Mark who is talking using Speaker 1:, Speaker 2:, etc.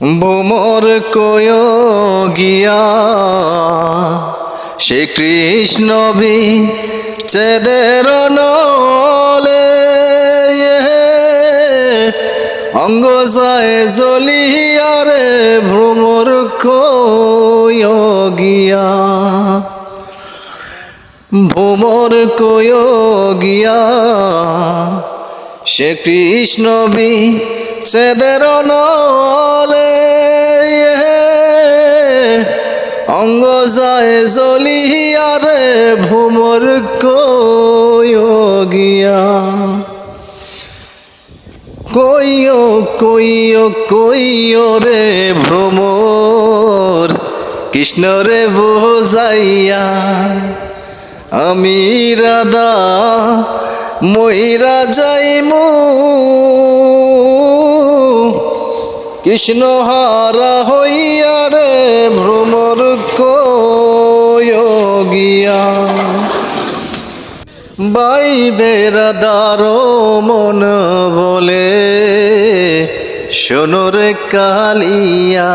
Speaker 1: ভোমর কয় গিয়া, সে কৃষ্ণ বি চেদের নলে, অঙ্গ যায় জ্বলিয়ারে ভ্রমর কয় গিয়া, ভোমর কয় গিয়া, সে কৃষ্ণ বি চেদের নলে যায় জ্বলিয়ারে ভোমর কয় গিয়া। কইও কইও কইও রে ভ্রমর, কৃষ্ণ রে বোঝাইয়া। আমি রাধা ময়রা যাইমু। কৃষ্ণ হারা হইয়া রে ভ্রমর গিয়া বাই বেড়াদার মন বলে সোনরে কালিয়া।